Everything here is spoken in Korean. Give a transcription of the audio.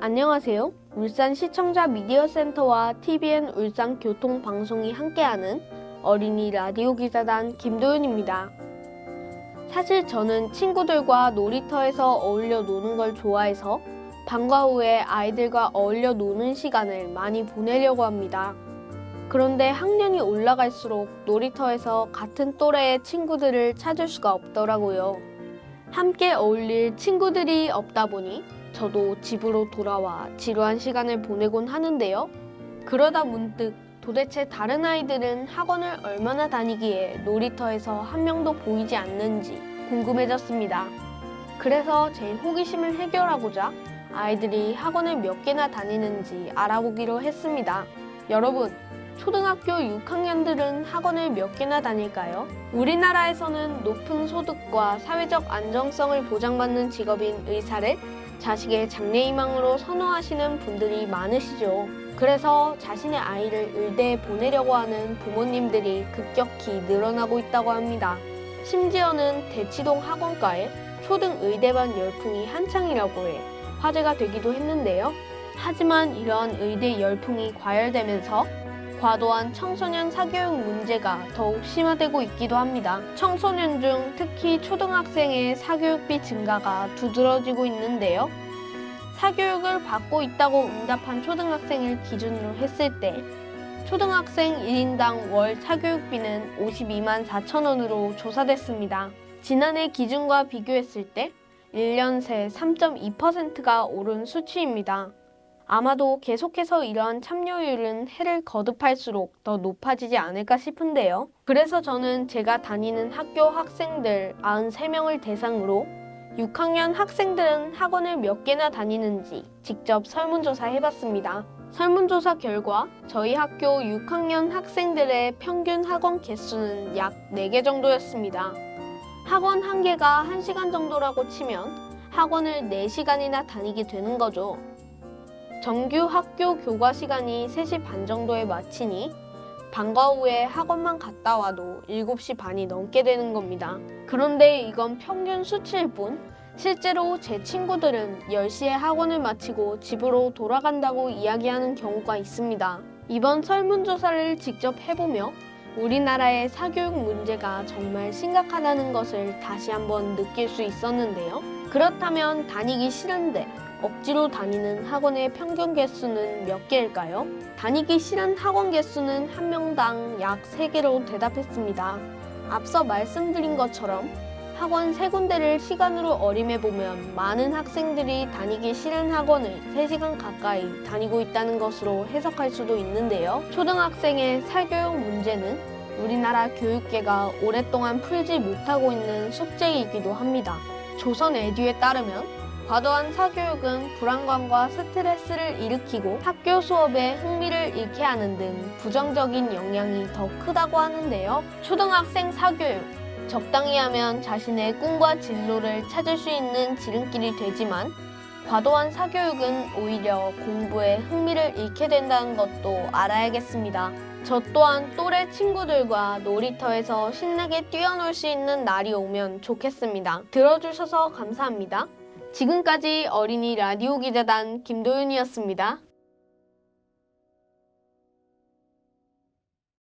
안녕하세요. 울산 시청자 미디어 센터와 TVN 울산 교통 방송이 함께하는 어린이 라디오 기자단 김도윤입니다. 사실 저는 친구들과 놀이터에서 어울려 노는 걸 좋아해서 방과 후에 아이들과 어울려 노는 시간을 많이 보내려고 합니다. 그런데 학년이 올라갈수록 놀이터에서 같은 또래의 친구들을 찾을 수가 없더라고요. 함께 어울릴 친구들이 없다 보니 저도 집으로 돌아와 지루한 시간을 보내곤 하는데요. 그러다 문득 도대체 다른 아이들은 학원을 얼마나 다니기에 놀이터에서 한 명도 보이지 않는지 궁금해졌습니다. 그래서 제 호기심을 해결하고자 아이들이 학원을 몇 개나 다니는지 알아보기로 했습니다. 여러분, 초등학교 6학년들은 학원을 몇 개나 다닐까요? 우리나라에서는 높은 소득과 사회적 안정성을 보장받는 직업인 의사를 자식의 장래희망으로 선호하시는 분들이 많으시죠. 그래서 자신의 아이를 의대에 보내려고 하는 부모님들이 급격히 늘어나고 있다고 합니다. 심지어는 대치동 학원가에 초등 의대반 열풍이 한창이라고 해 화제가 되기도 했는데요. 하지만 이러한 의대 열풍이 과열되면서 과도한 청소년 사교육 문제가 더욱 심화되고 있기도 합니다. 청소년 중 특히 초등학생의 사교육비 증가가 두드러지고 있는데요. 사교육을 받고 있다고 응답한 초등학생을 기준으로 했을 때 초등학생 1인당 월 사교육비는 52만 4천 원으로 조사됐습니다. 지난해 기준과 비교했을 때 1년 새 3.2%가 오른 수치입니다. 아마도 계속해서 이러한 참여율은 해를 거듭할수록 더 높아지지 않을까 싶은데요. 그래서 저는 제가 다니는 학교 학생들 93명을 대상으로 6학년 학생들은 학원을 몇 개나 다니는지 직접 설문조사 해봤습니다. 설문조사 결과 저희 학교 6학년 학생들의 평균 학원 개수는 약 4개 정도였습니다. 학원 한 개가 1시간 정도라고 치면 학원을 4시간이나 다니게 되는 거죠. 정규 학교 교과 시간이 3시 반 정도에 마치니 방과 후에 학원만 갔다 와도 7시 반이 넘게 되는 겁니다. 그런데 이건 평균 수치일 뿐 실제로 제 친구들은 10시에 학원을 마치고 집으로 돌아간다고 이야기하는 경우가 있습니다. 이번 설문조사를 직접 해보며 우리나라의 사교육 문제가 정말 심각하다는 것을 다시 한번 느낄 수 있었는데요. 그렇다면 다니기 싫은데 억지로 다니는 학원의 평균 개수는 몇 개일까요? 다니기 싫은 학원 개수는 한 명당 약 3개로 대답했습니다. 앞서 말씀드린 것처럼 학원 세 군데를 시간으로 어림해보면 많은 학생들이 다니기 싫은 학원을 3시간 가까이 다니고 있다는 것으로 해석할 수도 있는데요. 초등학생의 사교육 문제는 우리나라 교육계가 오랫동안 풀지 못하고 있는 숙제이기도 합니다. 조선 에듀에 따르면 과도한 사교육은 불안감과 스트레스를 일으키고 학교 수업에 흥미를 잃게 하는 등 부정적인 영향이 더 크다고 하는데요. 초등학생 사교육. 적당히 하면 자신의 꿈과 진로를 찾을 수 있는 지름길이 되지만 과도한 사교육은 오히려 공부에 흥미를 잃게 된다는 것도 알아야겠습니다. 저 또한 또래 친구들과 놀이터에서 신나게 뛰어놀 수 있는 날이 오면 좋겠습니다. 들어주셔서 감사합니다. 지금까지 어린이 라디오 기자단 김도윤이었습니다.